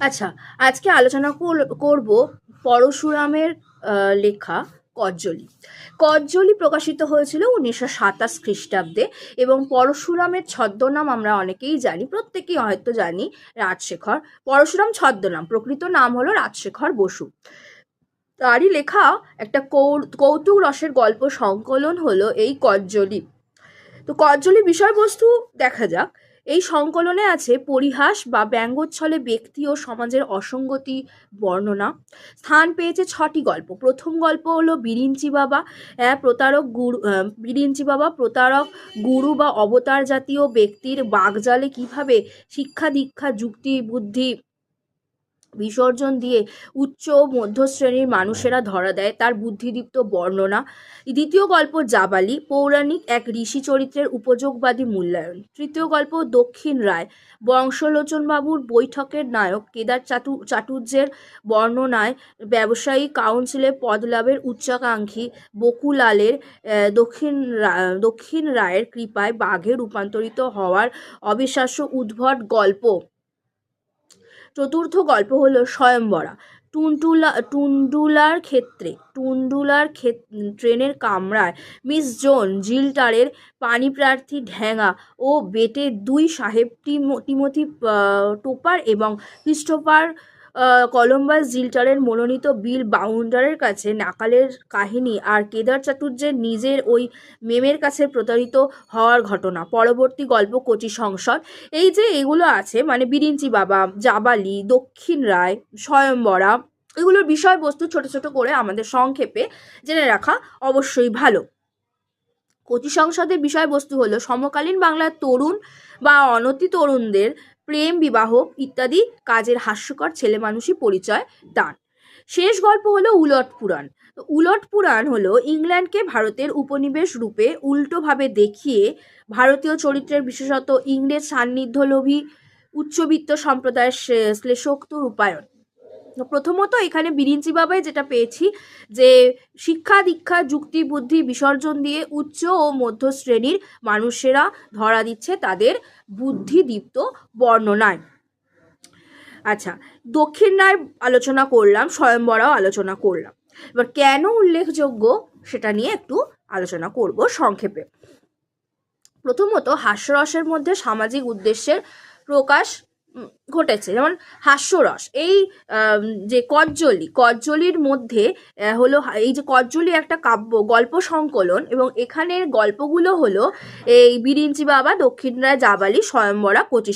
আচ্ছা আজকে আলোচনা কর- করব পরশুরামের লেখা কজ্জলি। কজ্জলি প্রকাশিত হয়েছিল উনিশশো সাতাশ খ্রিস্টাব্দে এবং পরশুরামের ছদ্মনাম আমরা অনেকেই জানি, প্রত্যেকেই হয়তো জানি রাজশেখর। পরশুরাম ছদ্মনাম, প্রকৃত নাম হলো রাজশেখর বসু। তারই লেখা একটা কৌতুক রসের গল্প সংকলন হলো এই কজ্জলি। তো কজ্জলি বিষয়বস্তু দেখা যাক। এই সংকলনে আছে পরিহাস বা ব্যঙ্গোচ্ছলে ব্যক্তি ও সমাজের অসঙ্গতি বর্ণনা। স্থান পেয়েছে ছটি গল্প। প্রথম গল্প হলো বিরিঞ্চি বাবা প্রতারক গুরু বিরিঞ্চি বাবা, প্রতারক গুরু বা অবতার জাতীয় ব্যক্তির বাগজালে কীভাবে শিক্ষা দীক্ষা, যুক্তি, বুদ্ধি বিসর্জন দিয়ে উচ্চ ও মধ্য শ্রেণির মানুষেরা ধরা দেয় তার বুদ্ধিদীপ্ত বর্ণনা। দ্বিতীয় গল্প জাবালি, পৌরাণিক এক ঋষি চরিত্রের উপযোগবাদী মূল্যায়ন। তৃতীয় গল্প দক্ষিণ রায়, বংশলোচনবাবুর বৈঠকের নায়ক কেদার চাটু চাটুর্যের বর্ণনায় ব্যবসায়ী কাউন্সিলে পদলাভের উচ্চাকাঙ্ক্ষী বকুলালের দক্ষিণ দক্ষিণ রায়ের কৃপায় বাঘে রূপান্তরিত হওয়ার অবিশ্বাস্য উদ্ভট গল্প। চতুর্থ গল্প হল স্বয়ম্বরা। টুনটুলা টুন্ডুলার ক্ষেত্রে, টুন্ডুলার ট্রেনের কামরায় মিস জোন জিলটারের পানিপ্রার্থী ঢ্যাঙা ও বেটের দুই সাহেব টিমো- টিমোথি টোপার এবং ক্রিস্টোফার কলম্বাস জিল্টারের মনোনীত বিল বাউন্ডারের কাছে নাকালের কাহিনী আর কেদার চাটুর্যের নিজের ওই মেমের কাছে প্রতারিত হওয়ার ঘটনা। পরবর্তী গল্প কচি সংসদ। এই যে এগুলো আছে মানে বিরিঞ্চি বাবা, জাবালি, দক্ষিণ রায়, স্বয়ম্বরা, এগুলোর বিষয়বস্তু ছোট ছোট করে আমাদের সংক্ষেপে জেনে রাখা অবশ্যই ভালো। কচি সংসদের বিষয়বস্তু হলো, সমকালীন বাংলার তরুণ বা অনতি তরুণদের প্রেম, বিবাহ ইত্যাদি কাজের হাস্যকর ছেলে মানুষই পরিচয় দান। শেষ গল্প হলো উলট পুরাণ। উলট পুরাণ হলো ইংল্যান্ডকে ভারতের উপনিবেশ রূপে উল্টোভাবে দেখিয়ে ভারতীয় চরিত্রের বিশেষত ইংরেজ সান্নিধ্যলোভী, উচ্চবিত্ত সম্প্রদায়ের শ্লে- শ্লেষোক্ত রূপায়ণ। প্রথমত এখানে বিরিঞ্চি বাবায় যেটা পেয়েছি, যে শিক্ষা, দীক্ষা, যুক্তি, বুদ্ধি, বিসর্জন দিয়ে উচ্চ ও মধ্য শ্রেণির মানুষেরা ধরা দিচ্ছে তাদের বুদ্ধিদীপ্ত বর্ণনায়। আচ্ছা দক্ষিণ রায় আলোচনা করলাম স্বয়ংবরাও আলোচনা করলাম। এবার কেন উল্লেখযোগ্য সেটা নিয়ে একটু আলোচনা করব সংক্ষেপে। প্রথমত হাস্যরসের মধ্যে সামাজিক উদ্দেশ্যের প্রকাশ ঘটেছে। যেমন হাস্যরস, এই যে কজ্জলি, কজ্জলির মধ্যে হলো এই যে কজ্জলি একটা কাব্য, গল্প সংকলন এবং এখানের গল্পগুলো হলো এই বিরিঞ্চি বাবা দক্ষিণ রায় জাবালি স্বয়ম্বরা কচি